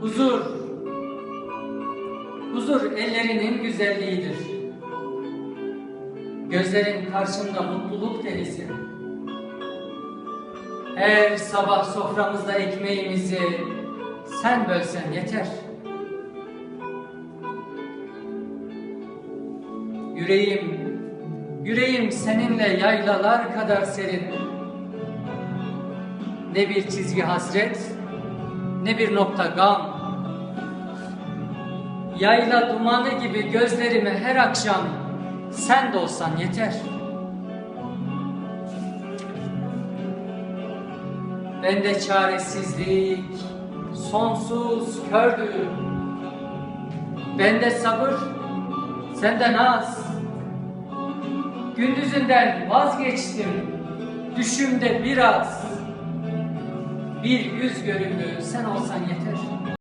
Huzur. Huzur ellerinin güzelliğidir. Gözlerin karşında mutluluk denizi. Her sabah soframızda ekmeğimizi sen bölsen yeter. Yüreğim, yüreğim seninle yaylalar kadar serin. Ne bir çizgi hasret, ne bir nokta gam. Yayla dumanı gibi gözlerime her akşam sen de olsan yeter. Bende çaresizlik, sonsuz kördü. Bende sabır, sende naz. Gündüzünden vazgeçtim, düşümde biraz. Bir yüz görümlü sen olsan yeter.